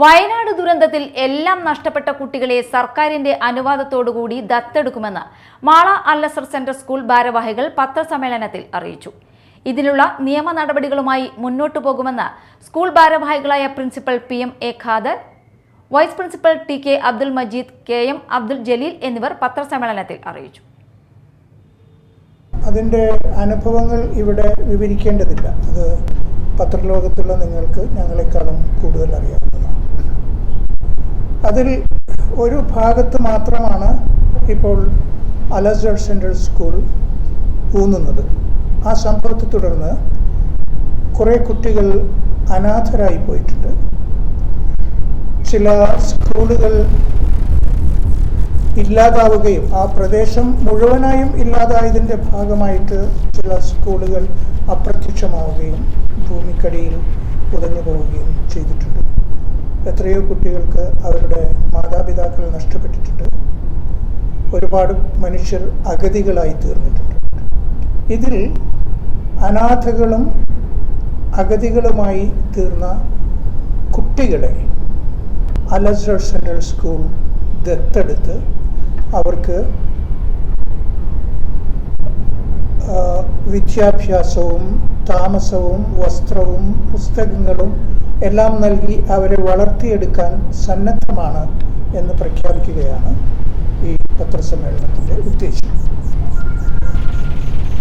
വയനാട് ദുരന്തത്തിൽ എല്ലാം നഷ്ടപ്പെട്ട കുട്ടികളെ സർക്കാരിന്റെ അനുവാദത്തോടുകൂടി ദത്തെടുക്കുമെന്ന് മാള അല്ലസർ സെന്റർ സ്കൂൾ ഭാരവാഹികൾ പത്രസമ്മേളനത്തിൽ അറിയിച്ചു. ഇതിനുള്ള നിയമ നടപടികളുമായി മുന്നോട്ടു പോകുമെന്ന് സ്കൂൾ ഭാരവാഹികളായ principal P M A Khader vice principal T K Abdul Majeed K M Abdul Jaleel എന്നിവർ പത്രസമ്മേളനത്തിൽ അറിയിച്ചു. അതിന്റെ അനുഭവങ്ങൾ ഇവിടെ വിവരിക്കേണ്ടതില്ല. അത് പത്രലോകത്തുള്ള നിങ്ങൾക്ക് ഞങ്ങളെക്കാളും കൂടുതൽ അറിയാവുന്നതാണ്. അതിൽ ഒരു ഭാഗത്ത് മാത്രമാണ് ഇപ്പോൾ അലസർ സെൻട്രൽ സ്കൂൾ ഊന്നുന്നത്. ആ സംഭവത്തെ തുടർന്ന് കുറേ കുട്ടികൾ അനാഥരായി പോയിട്ടുണ്ട്. ചില സ്കൂളുകൾ ഇല്ലാതാവുകയും ആ പ്രദേശം മുഴുവനായും ഇല്ലാതായതിന്റെ ഭാഗമായിട്ട് ചില സ്കൂളുകൾ അപ്രത്യക്ഷമാവുകയും ഭൂമിക്കടിയിൽ ഉടഞ്ഞു പോവുകയും ചെയ്തിട്ടുണ്ട്. എത്രയോ കുട്ടികൾക്ക് അവരുടെ മാതാപിതാക്കൾ നഷ്ടപ്പെട്ടിട്ടുണ്ട്. ഒരുപാട് മനുഷ്യർ അഗതികളായി തീർന്നിട്ടുണ്ട്. ഇതിൽ അനാഥകളും അഗതികളുമായി തീർന്ന കുട്ടികളെ അലസർ സെൻട്രൽ സ്കൂൾ ദത്തെടുത്ത് അവർക്ക് വിദ്യാഭ്യാസവും താമസവും വസ്ത്രവും പുസ്തകങ്ങളും എല്ലാം നൽകി അവരെ വളർത്തിയെടുക്കാൻ സന്നദ്ധമാണ് എന്ന് പ്രഖ്യാപിക്കുകയാണ് ഈ പത്രസമ്മേളനത്തിന്റെ ഉദ്ദേശം.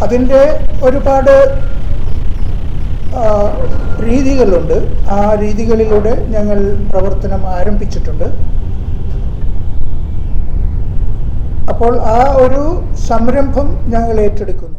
അതിന്റെ ഒരുപാട് രീതികളുണ്ട്. ആ രീതികളിലൂടെ ഞങ്ങൾ പ്രവർത്തനം ആരംഭിച്ചിട്ടുണ്ട്. അപ്പോൾ ആ ഒരു സംരംഭം ഞങ്ങൾ ഏറ്റെടുക്കുന്നു.